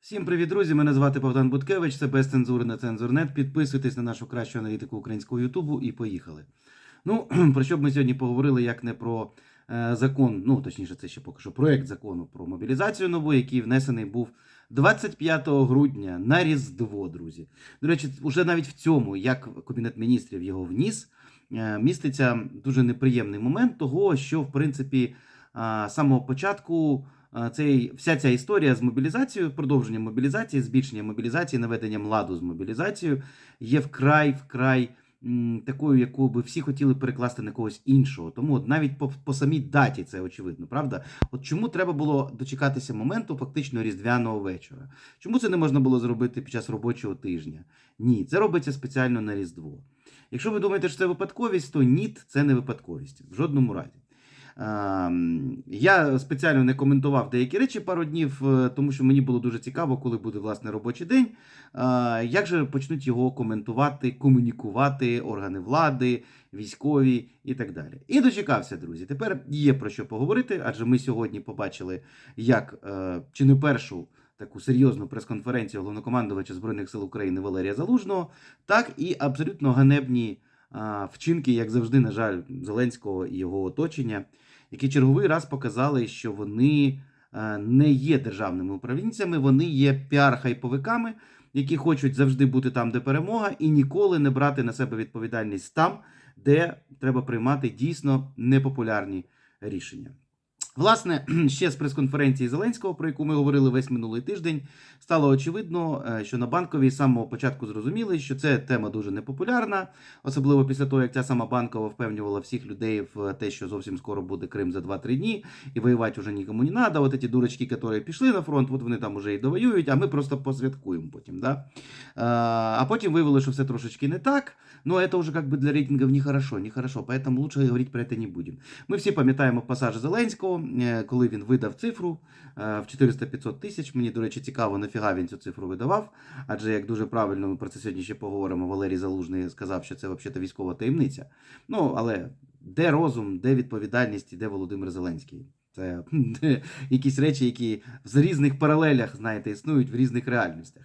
Всім привіт, друзі! Мене звати Богдан Буткевич, це без цензури на цензурнет. Підписуйтесь на нашу кращу аналітику українського Ютубу і поїхали. Ну, про що б ми сьогодні поговорили, як не про е, закон, ну точніше, це ще поки що проект закону про мобілізацію нову, який внесений був 25 грудня на Різдво, друзі. До речі, уже навіть в цьому, як Кабінет міністрів його вніс, е, міститься дуже неприємний момент того, що в принципі з самого початку. Цей, вся ця історія з мобілізацією, продовженням мобілізації, збільшенням мобілізації, наведенням ладу з мобілізацією є вкрай, вкрай м, такою, яку би всі хотіли перекласти на когось іншого. Тому от навіть по, по самій даті це очевидно, правда? От чому треба було дочекатися моменту фактично різдвяного вечора? Чому це не можна було зробити під час робочого тижня? Ні, це робиться спеціально на Різдво. Якщо ви думаєте, що це випадковість, то ні, це не випадковість в жодному разі. Ем, Я спеціально не коментував деякі речі пару днів, е, тому що мені було дуже цікаво, коли буде власне робочий день. Е, Як же почнуть його коментувати, комунікувати органи влади, військові і так далі. І дочекався, друзі. Тепер є про що поговорити, адже ми сьогодні побачили, як е, чи не першу. Таку серйозну прес-конференцію головнокомандувача Збройних сил України Валерія Залужного, так і абсолютно ганебні а, вчинки, як завжди, на жаль, Зеленського і його оточення, які черговий раз показали, що вони не є державними управлінцями, вони є піар-хайповиками, які хочуть завжди бути там, де перемога, і ніколи не брати на себе відповідальність там, де треба приймати дійсно непопулярні рішення. Власне, ще з прес-конференції Зеленського, про яку ми говорили весь минулий тиждень, стало очевидно, е, що на банковій з самого початку зрозуміли, що це тема дуже непопулярна, особливо після того, як ця сама банкова впевнювала всіх людей в те, що зовсім скоро буде Крим за 2-3 дні, і воювати вже нікому не треба. От ці дурочки, які пішли на фронт, от вони там уже і довоюють, а ми просто посвяткуємо потім. Да? Е, А потім виявили, що все трошечки не так. Ну, це вже как бы для рейтингів нехорошо, нехорошо, поэтому лучше говорити про це не будемо. Ми всі пам'ятаємо пасаж Зеленського, коли він видав цифру е, в 400-500 тисяч. Мені, до речі, цікаво, нафіга він цю цифру видавав. Адже, як дуже правильно, ми про це сьогодні ще поговоримо, Валерій Залужний сказав, що це взагалі військова таємниця. Ну, але де розум, де відповідальність і де Володимир Зеленський? Це якісь речі, які в різних паралелях, знаєте, існують в різних реальностях.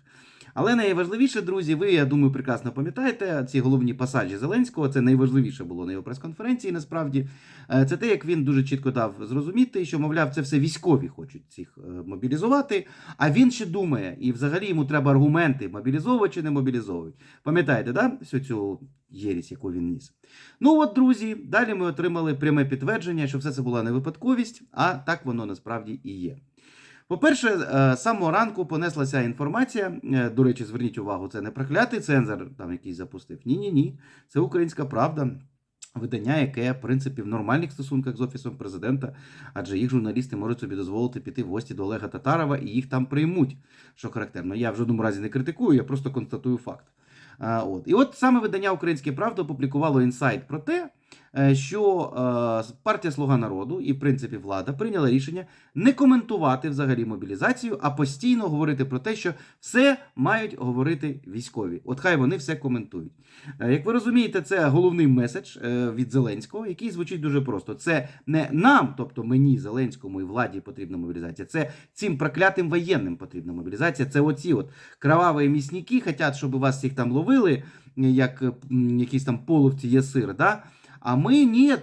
Але найважливіше, друзі, ви, я думаю, прекрасно пам'ятаєте ці головні пасажі Зеленського. Це найважливіше було на його прес-конференції. Насправді, Е, це те, як він дуже чітко дав зрозуміти, що, мовляв, це все військові хочуть цих е, мобілізувати. А він ще думає, і взагалі йому треба аргументи, мобілізовувати чи не мобілізовують. Пам'ятаєте, да? всю цю єрість, яку він ніс. Ну от, друзі, далі ми отримали пряме підтвердження, що все це була не випадковість, а так воно насправді і є. По-перше, е, з самого ранку понеслася інформація. е, До речі, зверніть увагу, це не проклятий цензор, там якийсь запустив. Ні, ні, ні. Це українська правда. Видання, яке, в принципі, в нормальних стосунках з офісом президента, адже їх журналісти можуть собі дозволити піти в гості до Олега Татарова і їх там приймуть. Що характерно, я в жодному разі не критикую, я просто констатую факт. А, от. І от саме видання Українське Правда опублікувало інсайт про те, що е, партія Слуга народу і, в принципі, влада прийняла рішення не коментувати взагалі мобілізацію, а постійно говорити про те, що все мають говорити військові. От хай вони все коментують. Е, Як ви розумієте, це головний меседж е, від Зеленського, який звучить дуже просто: це не нам, тобто мені, Зеленському і владі потрібна мобілізація, це цим проклятим воєнним потрібна мобілізація. Це оці от кроваві місники, хочуть, щоб вас всіх там ловили, як якісь там половці є сир. Да? А ми ні,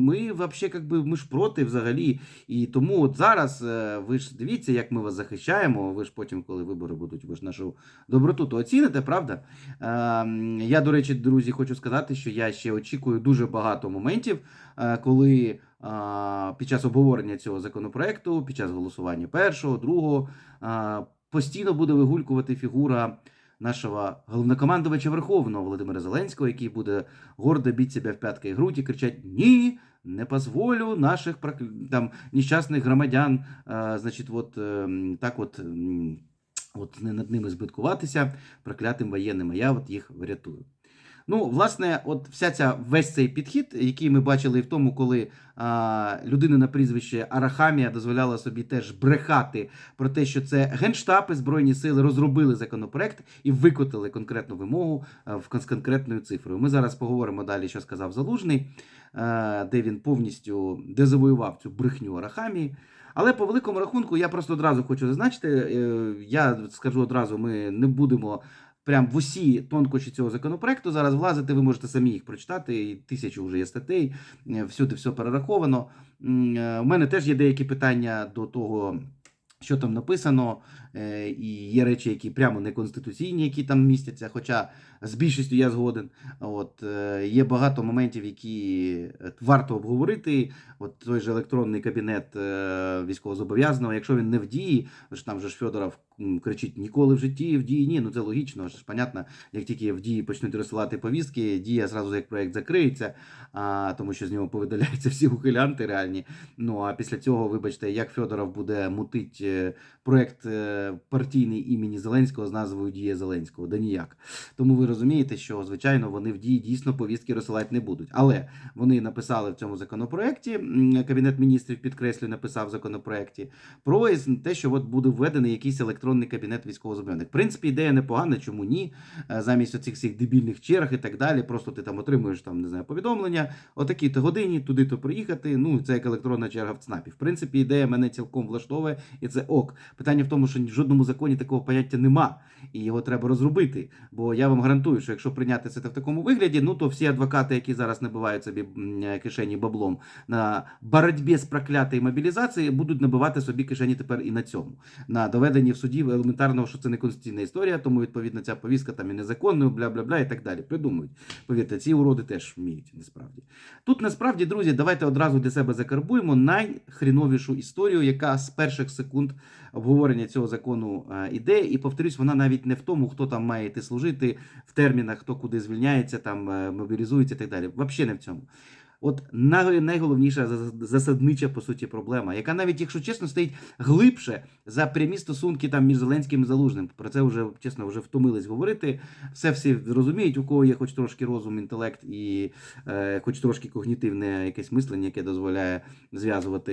ми вообще как би, ми ж проти взагалі. І тому от зараз е, ви ж дивіться, як ми вас захищаємо. Ви ж потім, коли вибори будуть, ви ж нашу доброту, то оціните, правда? Я, до речі, друзі, хочу сказати, що я ще очікую дуже багато моментів, е, коли під час обговорення цього законопроекту, під час голосування першого, другого, постійно буде вигулькувати фігура нашого головнокомандувача Верховного Володимира Зеленського, який буде гордо бити себе в п'ятки і грудь і кричать Ні, не позволю наших там нещасних громадян, а, значить, от е, так от. От не над ними збиткуватися проклятим воєнним, а я от їх врятую. Ну, власне, от вся ця весь цей підхід, який ми бачили і в тому, коли а, людина на прізвище Арахамія дозволяла собі теж брехати про те, що це генштаб і збройні сили розробили законопроект і викотили конкретну вимогу в з конкретною цифрою. Ми зараз поговоримо далі, що сказав Залужний, а, де він повністю дезавоював цю брехню Арахамії. Але по великому рахунку я просто одразу хочу зазначити, е, я скажу одразу, ми не будемо. Прям в усі тонкощі цього законопроекту зараз влазити, ви можете самі їх прочитати. і Тисячу вже є статей, е, всюди все перераховано. Е, У мене теж є деякі питання до того, що там написано, е, і є речі, які прямо неконституційні, які там містяться. Хоча з більшістю я згоден. От е, є багато моментів, які е, варто обговорити. От той же електронний кабінет е, військовозобов'язаного, якщо він не в дії, ж там же ж Федоров кричить ніколи в житті, в дії ні. Ну це логічно. ж понятно, як тільки в дії почнуть розсилати повістки, дія зразу як проект закриється, а, тому що з нього повидаляються всі ухилянти реальні. Ну а після цього, вибачте, як Федоров буде мутить е, проект е, партійний імені Зеленського з назвою Дія Зеленського, да ніяк. Тому ви розумієте, що звичайно вони в дії дійсно повістки розсилати не будуть. Але вони написали в цьому законопроекті. Кабінет міністрів підкреслюю, написав в законопроекті про те, що от буде введений якийсь електронний кабінет військовозобов'язаних. В принципі, ідея непогана, чому ні? Е, Замість оцих всіх дебільних черг і так далі. Просто ти там отримуєш там не знаю повідомлення, о такій-то годині туди то приїхати. Ну це як електронна черга в ЦНАПі. В принципі, ідея мене цілком влаштовує, і це ок. Питання в тому, що в жодному законі такого поняття нема, і його треба розробити. Бо я вам гарантую, що якщо прийняти це в такому вигляді, ну то всі адвокати, які зараз набивають собі кишені баблом на боротьбі з проклятою мобілізацією, будуть набивати собі кишені тепер і на цьому. На доведенні в суді елементарного, що це не конституційна історія, тому відповідно ця повістка там і незаконною, бля-бля-бля і так далі. Придумують. Повірте, ці уроди теж вміють насправді. Тут насправді, друзі, давайте одразу для себе закарбуємо найхріновішу історію, яка з перших секунд обговорення цього закону е, іде. І повторюсь, вона навіть не в тому, хто там має йти служити в термінах, хто куди звільняється, там е, мобілізується і так далі. Взагалі не в цьому. От найголовніша засаднича по суті проблема, яка навіть, якщо чесно, стоїть глибше за прямі стосунки там між Зеленським і Залужним. Про це вже чесно вже втомились говорити. Все всі розуміють, у кого є хоч трошки розум, інтелект і е, хоч трошки когнітивне якесь мислення, яке дозволяє зв'язувати,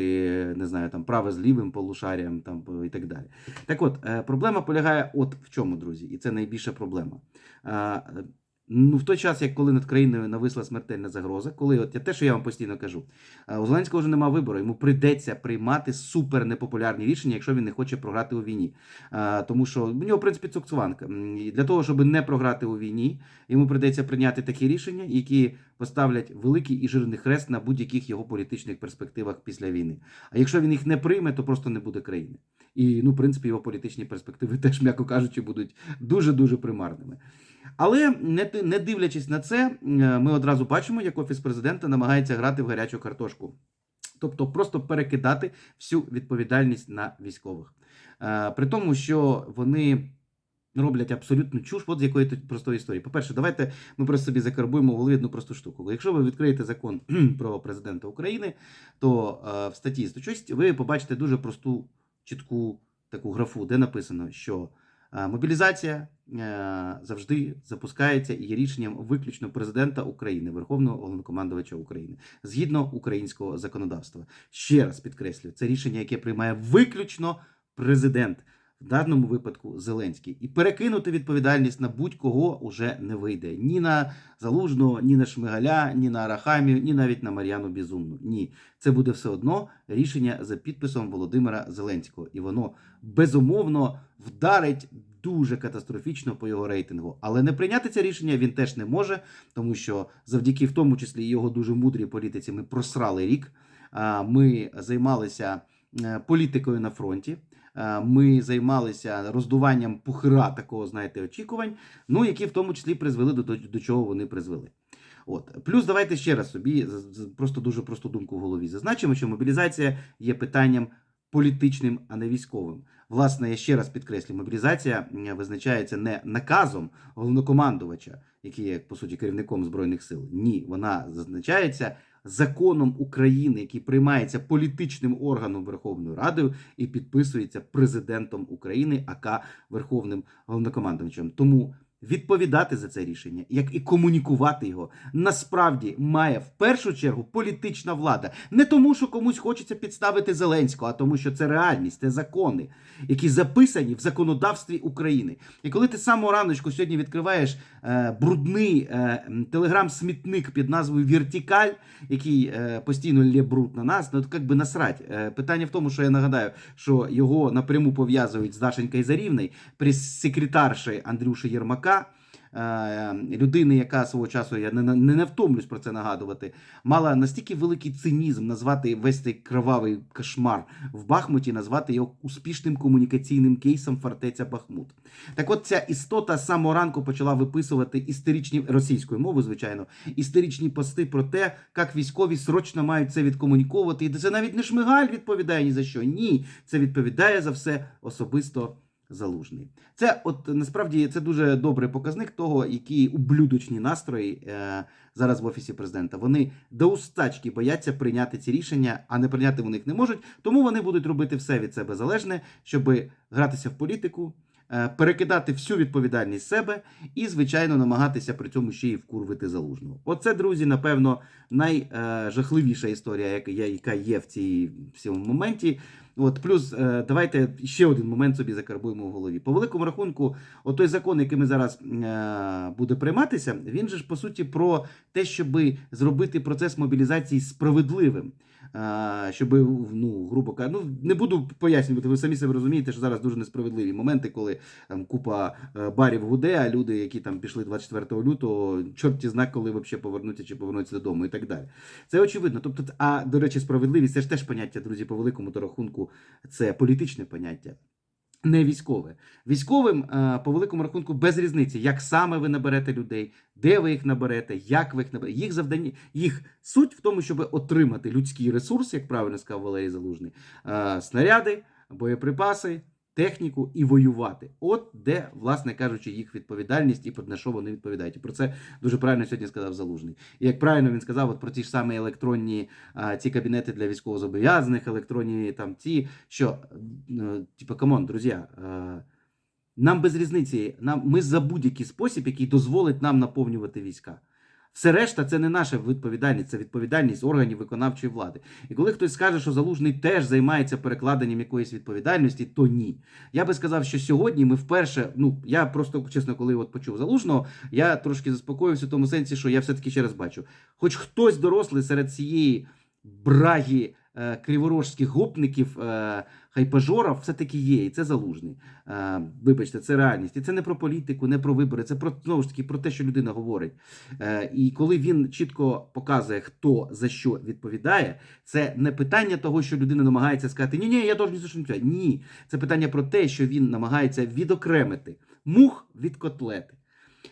не знаю, там праве з лівим полушарієм там і так далі. Так от, е, проблема полягає от в чому, друзі, і це найбільша проблема. Е, Ну, в той час, як коли над країною нависла смертельна загроза, коли от те, що я вам постійно кажу, е, у Зеленського вже немає вибору, йому прийдеться приймати супер непопулярні рішення, якщо він не хоче програти у війні. Е, Тому що в нього, в принципі, і Для того, щоб не програти у війні, йому прийдеться прийняти такі рішення, які поставлять великий і жирний хрест на будь-яких його політичних перспективах після війни. А якщо він їх не прийме, то просто не буде країни. І ну, в принципі, його політичні перспективи теж, м'яко кажучи, будуть дуже дуже примарними. Але не, дивлячись на це, е, ми одразу бачимо, як офіс президента намагається грати в гарячу картошку. Тобто просто перекидати всю відповідальність на військових. Е, При тому, що вони роблять абсолютну чуш, от з якої тут простої історії. По-перше, давайте ми просто собі закарбуємо в голові одну просту штуку. Якщо ви відкриєте закон про президента України, то е, в статті 106 ви побачите дуже просту, чітку таку графу, де написано, що мобілізація завжди запускається і є рішенням виключно президента України, Верховного головнокомандувача України, згідно українського законодавства. Ще раз підкреслюю, це рішення, яке приймає виключно президент. В даному випадку Зеленський і перекинути відповідальність на будь-кого уже не вийде ні на Залужного, ні на Шмигаля, ні на Арахамію, ні навіть на Мар'яну Безумну. Ні, це буде все одно рішення за підписом Володимира Зеленського, і воно безумовно вдарить дуже катастрофічно по його рейтингу. Але не прийняти це рішення він теж не може, тому що завдяки в тому числі його дуже мудрій політиці ми просрали рік. Ми займалися е, політикою на фронті. Ми займалися роздуванням пухира такого, знаєте, очікувань, ну які в тому числі призвели до, до, чого вони призвели. От плюс давайте ще раз собі просто дуже просту думку в голові зазначимо, що мобілізація є питанням політичним, а не військовим. Власне, я ще раз підкреслю, мобілізація визначається не наказом головнокомандувача, який є по суті керівником збройних сил. Ні, вона зазначається законом України, який приймається політичним органом Верховною Радою і підписується президентом України, АК Верховним головнокомандувачем. Тому відповідати за це рішення, як і комунікувати його, насправді має в першу чергу політична влада. Не тому, що комусь хочеться підставити Зеленського, а тому, що це реальність, це закони, які записані в законодавстві України. І коли ти самого раночку сьогодні відкриваєш е, брудний е, телеграм-смітник під назвою Вертикаль, який е, постійно лє бруд на нас, ну то як би насрать. Е, питання в тому, що я нагадаю, що його напряму пов'язують з Дашенькою Зарівною, прес-секретаршею Андрюші Єрмака. Е, Людини, яка свого часу, я не, не, втомлюсь про це нагадувати, мала настільки великий цинізм назвати весь цей кровавий кошмар в Бахмуті, назвати його успішним комунікаційним кейсом фортеця Бахмут. Так от ця істота з самого ранку почала виписувати історичні російською мовою, звичайно, історичні пости про те, як військові срочно мають це відкомуніковувати. І це навіть не шмигаль відповідає ні за що. Ні, це відповідає за все особисто. Залужний. Це от насправді це дуже добрий показник того, які ублюдочні настрої е, зараз в офісі президента. Вони до устачки бояться прийняти ці рішення, а не прийняти вони їх не можуть. Тому вони будуть робити все від себе залежне, щоб гратися в політику, перекидати всю відповідальність себе і, звичайно, намагатися при цьому ще й вкурвити залужного. Оце, друзі, напевно, найжахливіша історія, яка є- в цій в цьому моменті. От плюс е, давайте ще один момент собі закарбуємо в голові. По великому рахунку, отой закон, який ми зараз е, буде прийматися, він же ж по суті про те, щоб зробити процес мобілізації справедливим. Щоб, ну, грубо кажучи, ну не буду пояснювати, ви самі себе розумієте, що зараз дуже несправедливі моменти, коли там купа е, барів гуде, а люди, які там пішли 24 лютого, чорті знак, коли взагалі повернуться чи повернуться додому і так далі. Це очевидно. Тобто, а до речі, справедливість це ж теж поняття, друзі, по великому то рахунку, це політичне поняття. Не військове. Військовим е, по великому рахунку без різниці, як саме ви наберете людей, де ви їх наберете, як ви їх наберете. Їх завдання, їх суть в тому, щоб отримати людський ресурс, як правильно сказав Валерій Залужний, е, снаряди, боєприпаси, техніку і воювати. От де, власне кажучи, їх відповідальність і на що вони відповідають. І про це дуже правильно сьогодні сказав Залужний. І як правильно він сказав, от про ті ж самі електронні а, ці кабінети для військовозобов'язаних, електронні там ці, що типу, камон, друзі, нам без різниці, нам ми за будь-який спосіб, який дозволить нам наповнювати війська. Все решта це не наша відповідальність, це відповідальність органів виконавчої влади. І коли хтось скаже, що залужний теж займається перекладенням якоїсь відповідальності, то ні. Я би сказав, що сьогодні ми вперше, ну я просто чесно, коли от почув залужного, я трошки заспокоївся в тому сенсі, що я все-таки ще раз бачу, хоч хтось дорослий серед цієї брагі криворожських гопників, е, хайпажорів все-таки є, і це залужний. Е, вибачте, це реальність. І це не про політику, не про вибори, це про знову ж таки про те, що людина говорить. Е, і коли він чітко показує, хто за що відповідає, це не питання того, що людина намагається сказати, ні, ні, я теж ні не відповідаю. Ні, це питання про те, що він намагається відокремити мух від котлети.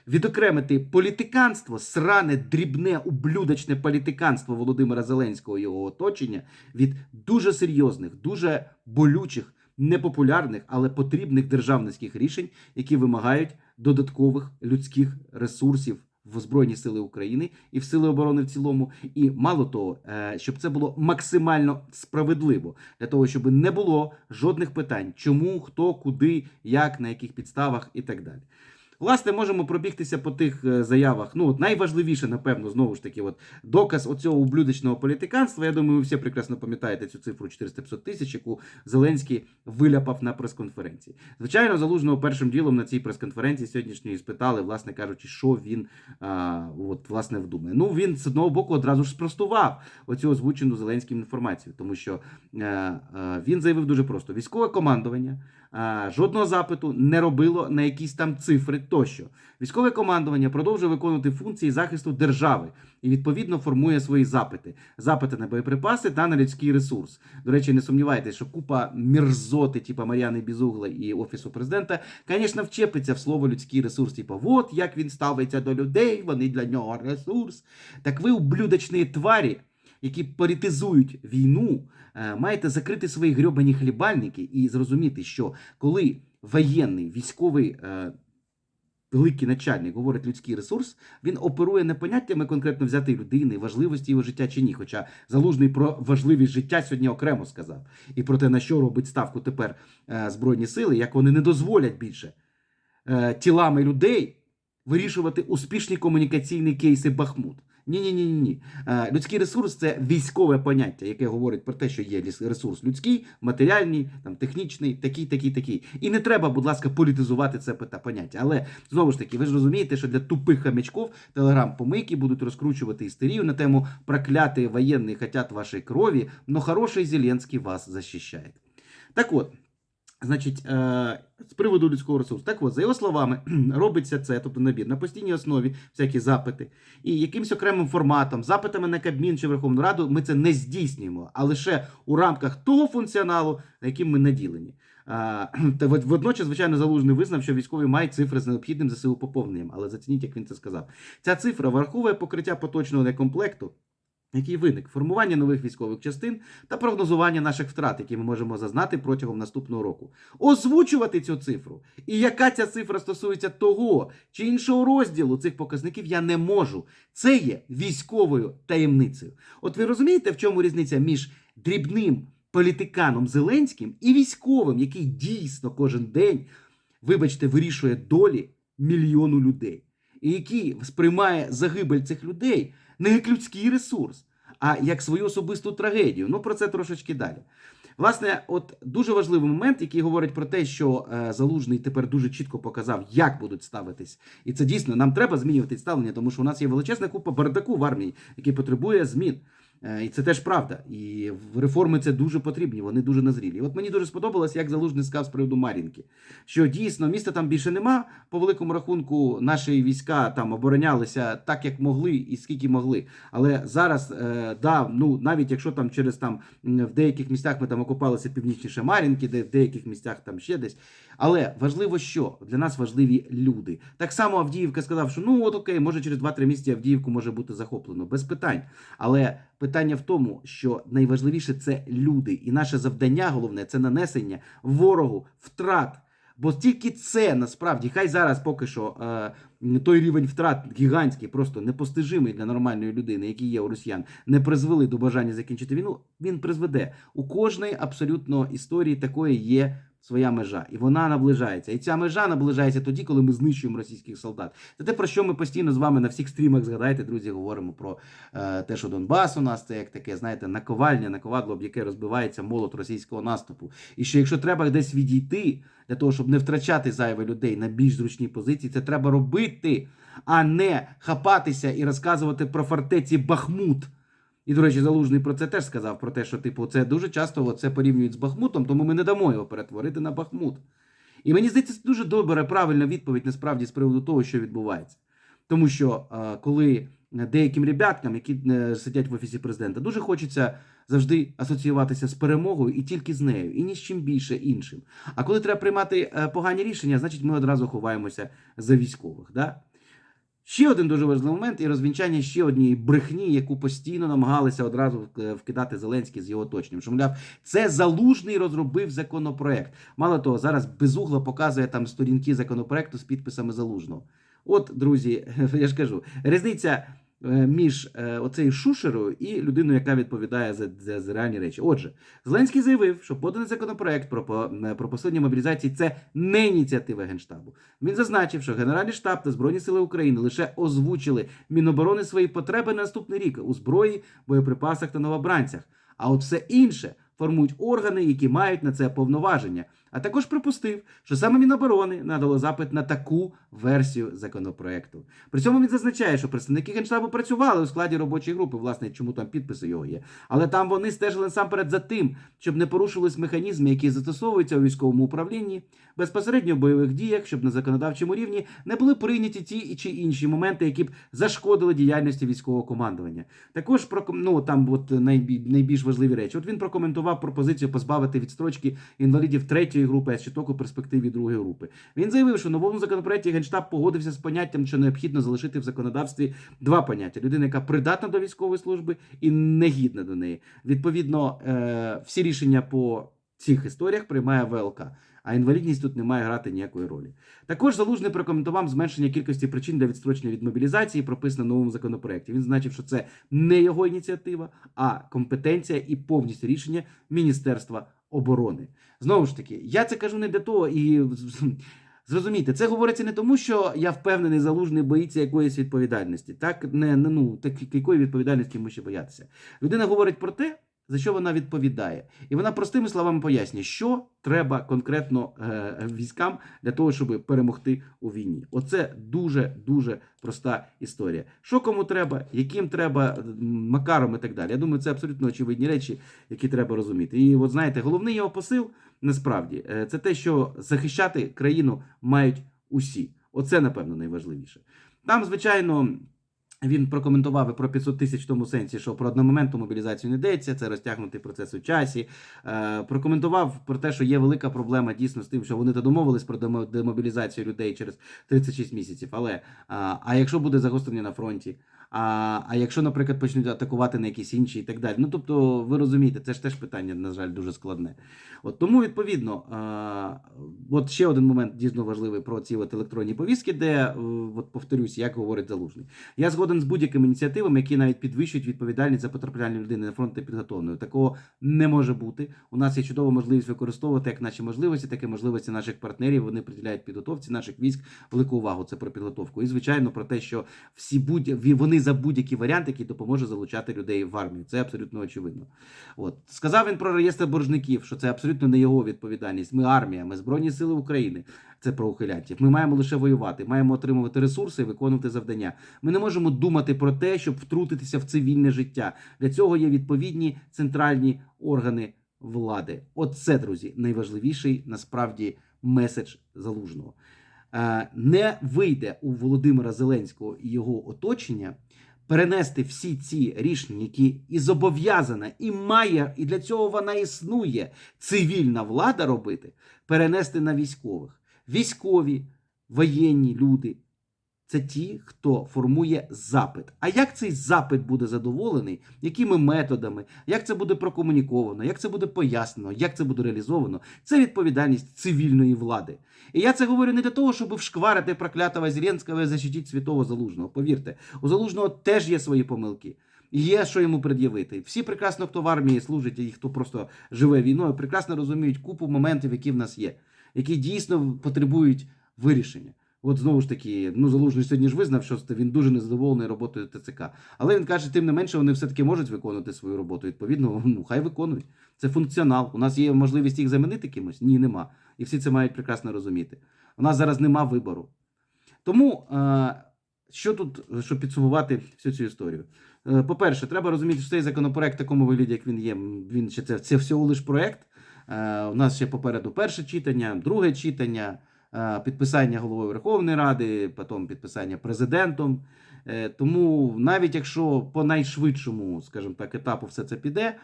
Відокремити політиканство, сране, дрібне, ублюдочне політиканство Володимира Зеленського і його оточення від дуже серйозних, дуже болючих, непопулярних, але потрібних державницьких рішень, які вимагають додаткових людських ресурсів в Збройні Сили України і в Сили оборони в цілому. І мало того, е, щоб це було максимально справедливо, для того, щоб не було жодних питань, чому, хто, куди, як, на яких підставах і так далі. Власне, можемо пробігтися по тих е, заявах. Ну, от найважливіше, напевно, знову ж таки, от доказ оцього ублюдочного політиканства. Я думаю, ви всі прекрасно пам'ятаєте цю цифру 450 тисяч, яку Зеленський виляпав на прес-конференції. Звичайно, залужного першим ділом на цій прес-конференції сьогоднішньої спитали, власне кажучи, що він а, от, власне вдумає. Ну, він з одного боку одразу ж спростував оцю озвучену Зеленським інформацію, тому що е, е, він заявив дуже просто: військове командування. А, Жодного запиту не робило на якісь там цифри тощо. Військове командування продовжує виконувати функції захисту держави і відповідно формує свої запити: запити на боєприпаси та на людський ресурс. До речі, не сумнівайтеся, що купа мерзоти, типу Мар'яни Бізугла і офісу президента, звісно, вчепиться в слово людський ресурс. Типу, от як він ставиться до людей, вони для нього ресурс. Так ви ублюдочні тварі які політизують війну, е, маєте закрити свої грьобані хлібальники і зрозуміти, що коли воєнний військовий е, великий начальник говорить людський ресурс, він оперує не поняттями конкретно взятої людини, важливості його життя чи ні. Хоча залужний про важливість життя сьогодні окремо сказав, і про те, на що робить ставку тепер е, збройні сили, як вони не дозволять більше тілами людей вирішувати успішні комунікаційні кейси Бахмут. Ні, ні, ні, ні. Людський ресурс це військове поняття, яке говорить про те, що є ресурс людський, матеріальний, там технічний, такий, такий, такий. І не треба, будь ласка, політизувати це поняття. Але знову ж таки, ви ж розумієте, що для тупих хамячков телеграм-помийки будуть розкручувати істерію на тему прокляті воєнні хотять вашої крові, но хороший Зеленський вас захищає. Так от. Значить, е, з приводу людського ресурсу, так от, за його словами, робиться це, тобто набір на постійній основі, всякі запити, і якимось окремим форматом, запитами на Кабмін чи Верховну Раду, ми це не здійснюємо, а лише у рамках того функціоналу, на яким ми наділені. Та водночас, звичайно, залужний визнав, що військові мають цифри з необхідним ЗСУ поповненням, але зацініть, як він це сказав. Ця цифра враховує покриття поточного некомплекту, який виник, формування нових військових частин та прогнозування наших втрат, які ми можемо зазнати протягом наступного року. Озвучувати цю цифру. І яка ця цифра стосується того чи іншого розділу цих показників, я не можу. Це є військовою таємницею. От ви розумієте, в чому різниця між дрібним політиканом Зеленським і військовим, який дійсно кожен день, вибачте, вирішує долі мільйону людей, і який сприймає загибель цих людей не як людський ресурс, а як свою особисту трагедію. Ну про це трошечки далі. Власне, от дуже важливий момент, який говорить про те, що е, залужний тепер дуже чітко показав, як будуть ставитись, і це дійсно нам треба змінювати ставлення, тому що у нас є величезна купа бардаку в армії, який потребує змін. Е, І це теж правда. І реформи це дуже потрібні, вони дуже назрілі. От мені дуже сподобалось, як залужний сказав з приводу Мар'їнки, що дійсно міста там більше нема. По великому рахунку, наші війська там оборонялися так, як могли і скільки могли. Але зараз, е, да, ну навіть якщо там через там в деяких місцях ми там окупалися північніше Мар'їнки, де в деяких місцях там ще десь. Але важливо, що для нас важливі люди. Так само Авдіївка сказав, що ну от окей, може через 2-3 місяці Авдіївку може бути захоплено без питань. Але питання в тому, що найважливіше це люди, і наше завдання головне це нанесення ворогу втрат. Бо тільки це насправді, хай зараз поки що е, той рівень втрат гігантський, просто непостижимий для нормальної людини, який є у росіян, не призвели до бажання закінчити війну. Він призведе у кожної абсолютно історії такої є своя межа, і вона наближається. І ця межа наближається тоді, коли ми знищуємо російських солдат. Це те, про що ми постійно з вами на всіх стрімах згадаєте, друзі, говоримо про е, те, що Донбас у нас це як таке, знаєте, наковальня, наковадло, об яке розбивається молот російського наступу. І що якщо треба десь відійти для того, щоб не втрачати зайве людей на більш зручні позиції, це треба робити, а не хапатися і розказувати про фортеці Бахмут. І, до речі, Залужний про це теж сказав: про те, що типу, це дуже часто це порівнюють з Бахмутом, тому ми не дамо його перетворити на Бахмут. І мені здається, це дуже добра, правильна відповідь насправді з приводу того, що відбувається. Тому що е, коли деяким ребяткам, які е, сидять в офісі президента, дуже хочеться завжди асоціюватися з перемогою і тільки з нею, і ні з чим більше іншим. А коли треба приймати е, погані рішення, значить ми одразу ховаємося за військових. Да? Ще один дуже важливий момент і розвінчання ще однієї брехні, яку постійно намагалися одразу е, вкидати Зеленський з його оточенням. Що мовляв, це залужний розробив законопроект. Мало того, зараз безугло показує там сторінки законопроекту з підписами залужного. От, друзі, я ж кажу, різниця між е, оцею шушерою і людиною, яка відповідає за, за, за реальні речі. Отже, Зеленський заявив, що поданий законопроект про, е, про посилення мобілізації це не ініціатива Генштабу. Він зазначив, що Генеральний штаб та Збройні сили України лише озвучили Міноборони свої потреби на наступний рік у зброї, боєприпасах та новобранцях. А от все інше формують органи, які мають на це повноваження. А також припустив, що саме Міноборони надало запит на таку версію законопроекту. При цьому він зазначає, що представники Генштабу працювали у складі робочої групи, власне, чому там підписи його є. Але там вони стежили насамперед за тим, щоб не порушились механізми, які застосовуються у військовому управлінні, безпосередньо в бойових діях, щоб на законодавчому рівні не були прийняті ті чи інші моменти, які б зашкодили діяльності військового командування. Також про ну там от найбі- найбільш важливі речі. От він прокоментував пропозицію позбавити відстрочки інвалідів третьої групи, а щиток у перспективі другої групи. Він заявив, що в новому законопроекті Генштаб погодився з поняттям, що необхідно залишити в законодавстві два поняття: людина, яка придатна до військової служби і негідна до неї. Відповідно, е, всі рішення по цих історіях приймає ВЛК. А інвалідність тут не має грати ніякої ролі. Також залужний прокоментував зменшення кількості причин для відстрочення від мобілізації, прописано в новому законопроекті. Він значив, що це не його ініціатива, а компетенція і повністю рішення Міністерства оборони. Знову ж таки, я це кажу не для того і Зрозумійте, це говориться не тому, що я впевнений, залужний боїться якоїсь відповідальності. Так не ну так якої відповідальності ми ще боятися. Людина говорить про те, за що вона відповідає, і вона простими словами пояснює, що треба конкретно е, військам для того, щоб перемогти у війні. Оце дуже дуже проста історія. Що кому треба, яким треба макаром і так далі. Я думаю, це абсолютно очевидні речі, які треба розуміти. І от знаєте, головний його посил насправді е, це те, що захищати країну мають усі. Оце, напевно, найважливіше. Там, звичайно. Він прокоментував про 500 тисяч в тому сенсі, що про одномоментну мобілізацію не йдеться, це розтягнутий процес у часі. Е, прокоментував про те, що є велика проблема дійсно з тим, що вони домовились про демо- демобілізацію людей через 36 місяців. Але а якщо буде загострення на фронті, а, а якщо, наприклад, почнуть атакувати на якісь інші і так далі. Ну тобто, ви розумієте, це ж теж питання, на жаль, дуже складне. От тому, відповідно, а, от ще один момент дійсно важливий про ці от електронні повістки, де, е, от повторюсь, як говорить залужний. Я згоден з будь-якими ініціативами, які навіть підвищують відповідальність за потрапляння людини на фронт непідготовленою. Такого не може бути. У нас є чудова можливість використовувати як наші можливості, так і можливості наших партнерів. Вони приділяють підготовці наших військ велику увагу. Це про підготовку. І звичайно про те, що всі будь вони за будь-який варіант, який допоможе залучати людей в армію. Це абсолютно очевидно. От сказав він про реєстр боржників, що це абсолютно не його відповідальність. Ми армія, ми збройні сили України. Це про ухилянтів. Ми маємо лише воювати, маємо отримувати ресурси і виконувати завдання. Ми не можемо думати про те, щоб втрутитися в цивільне життя. Для цього є відповідні центральні органи влади. Оце, друзі, найважливіший насправді меседж залужного. Е, Не вийде у Володимира Зеленського і його оточення перенести всі ці рішення, які і зобов'язана, і має, і для цього вона існує цивільна влада робити, перенести на військових. Військові, воєнні люди це ті, хто формує запит. А як цей запит буде задоволений, якими методами, як це буде прокомуніковано, як це буде пояснено, як це буде реалізовано, це відповідальність цивільної влади. І я це говорю не для того, щоб вшкварити проклятого Зеленського і защитити святого Залужного. Повірте, у Залужного теж є свої помилки. Є що йому пред'явити. Всі прекрасно, хто в армії служить, і хто просто живе війною, прекрасно розуміють купу моментів, які в нас є, які дійсно потребують вирішення. От знову ж таки, ну залужний сьогодні ж визнав, що він дуже незадоволений роботою ТЦК. Але він каже, тим не менше, вони все-таки можуть виконувати свою роботу. Відповідно, ну хай виконують. Це функціонал. У нас є можливість їх замінити кимось? Ні, нема. І всі це мають прекрасно розуміти. У нас зараз нема вибору. Тому е, що тут, щоб підсумувати всю цю історію? Е, По-перше, треба розуміти, що цей законопроект в такому вигляді, як він є, він ще це, це всього лиш проект. Е, У нас ще попереду перше читання, друге читання, підписання головою Верховної Ради, потім підписання президентом. Е, Тому навіть якщо по найшвидшому, скажімо так, етапу все це піде,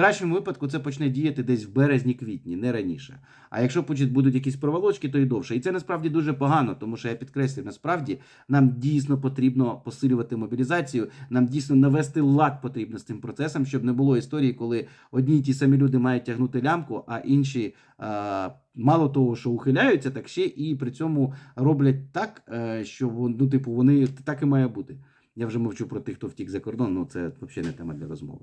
кращому випадку це почне діяти десь в березні-квітні, не раніше. А якщо будуть якісь проволочки, то й довше. І це насправді дуже погано, тому що я підкреслюю, насправді нам дійсно потрібно посилювати мобілізацію, нам дійсно навести лад потрібно з цим процесом, щоб не було історії, коли одні й ті самі люди мають тягнути лямку, а інші а, мало того, що ухиляються, так ще і при цьому роблять так, е, що ну, типу, вони так і має бути. Я вже мовчу про тих, хто втік за кордон, ну це взагалі не тема для розмови.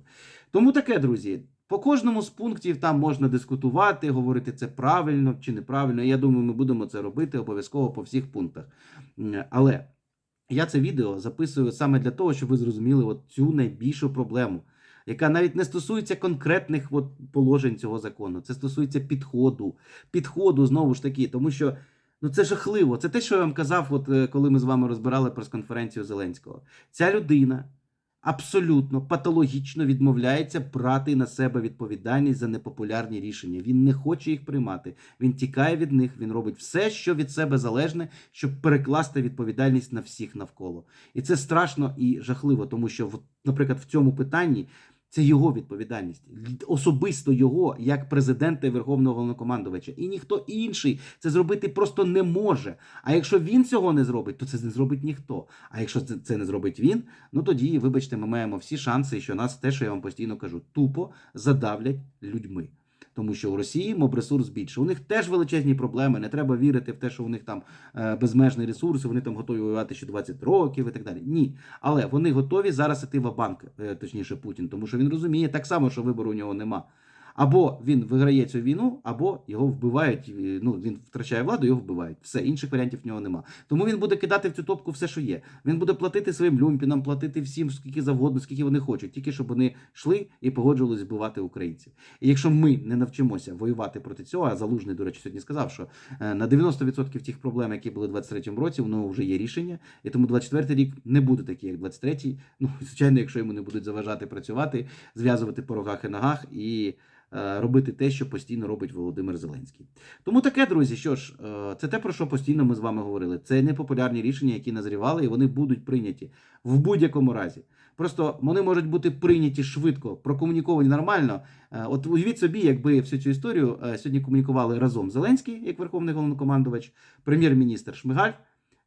Тому таке, друзі. По кожному з пунктів там можна дискутувати, говорити це правильно чи неправильно. Я думаю, ми будемо це робити обов'язково по всіх пунктах. Але я це відео записую саме для того, щоб ви зрозуміли от цю найбільшу проблему, яка навіть не стосується конкретних от положень цього закону. Це стосується підходу. Підходу знову ж таки, тому що. Ну це жахливо. Це те, що я вам казав, от е, коли ми з вами розбирали прес-конференцію Зеленського. Ця людина абсолютно патологічно відмовляється брати на себе відповідальність за непопулярні рішення. Він не хоче їх приймати. Він тікає від них. Він робить все, що від себе залежне, щоб перекласти відповідальність на всіх навколо. І це страшно і жахливо, тому що, наприклад, в цьому питанні. Це його відповідальність, особисто його, як президента верховного головнокомандувача. І ніхто інший це зробити просто не може. А якщо він цього не зробить, то це не зробить ніхто. А якщо це не зробить він, ну тоді, вибачте, ми маємо всі шанси, що нас те, що я вам постійно кажу, тупо задавлять людьми. Тому що у Росії мобресурс більше. У них теж величезні проблеми. Не треба вірити в те, що у них там е, безмежний ресурс, вони там готові воювати ще 20 років і так далі. Ні. Але вони готові зараз іти в банк, точніше Путін, тому що він розуміє так само, що вибору у нього нема. Або він виграє цю війну, або його вбивають. Ну він втрачає владу, його вбивають. Все інших варіантів в нього нема. Тому він буде кидати в цю топку все, що є. Він буде платити своїм люмпінам, платити всім скільки завгодно, скільки вони хочуть, тільки щоб вони йшли і погоджувалися вбивати українців. І якщо ми не навчимося воювати проти цього, а залужний, до речі, сьогодні сказав, що е, на 90% тих проблем, які були в 23-му році, воно вже є рішення, і тому 24-й рік не буде такий, як 23-й. Ну, звичайно, якщо йому не будуть заважати працювати, зв'язувати по рогах і ногах і робити те, що постійно робить Володимир Зеленський. Тому таке, друзі, що ж, е, це те, про що постійно ми з вами говорили. Це непопулярні рішення, які назрівали, і вони будуть прийняті в будь-якому разі. Просто вони можуть бути прийняті швидко, прокомуніковані нормально. Е, От уявіть собі, якби всю цю історію е, сьогодні комунікували разом Зеленський, як верховний головнокомандувач, прем'єр-міністр Шмигаль,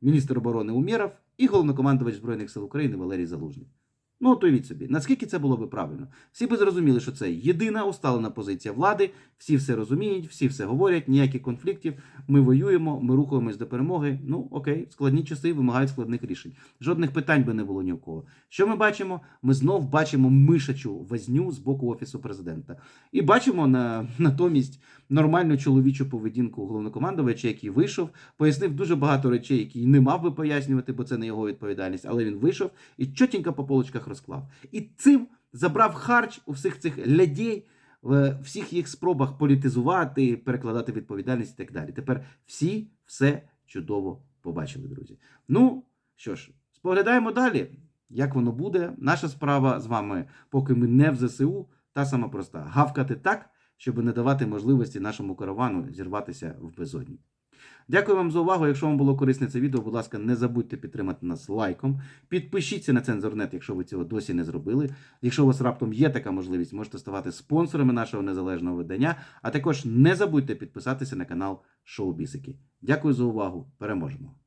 міністр оборони Умєров і головнокомандувач Збройних сил України Валерій Залужний. Ну, от уявіть собі, наскільки це було би правильно? Всі би зрозуміли, що це єдина усталена позиція влади, всі все розуміють, всі все говорять, ніяких конфліктів. Ми воюємо, ми рухаємось до перемоги. Ну окей, складні часи вимагають складних рішень. Жодних питань би не було ні у кого. Що ми бачимо? Ми знов бачимо мишачу возню з боку офісу президента. І бачимо на натомість нормальну чоловічу поведінку головнокомандувача, який вийшов, пояснив дуже багато речей, які не мав би пояснювати, бо це не його відповідальність. Але він вийшов і чотенько по полочках розклав. І цим забрав харч у всіх цих лядей в всіх їх спробах політизувати, перекладати відповідальність і так далі. Тепер всі все чудово побачили, друзі. Ну що ж, споглядаємо далі, як воно буде. Наша справа з вами, поки ми не в ЗСУ, та сама проста: гавкати так, щоб не давати можливості нашому каравану зірватися в безодні. Дякую вам за увагу. Якщо вам було корисне це відео, будь ласка, не забудьте підтримати нас лайком. Підпишіться на Цензорнет, якщо ви цього досі не зробили. Якщо у вас раптом є така можливість, можете ставати спонсорами нашого незалежного видання. А також не забудьте підписатися на канал Шоу Бісики. Дякую за увагу. Переможемо!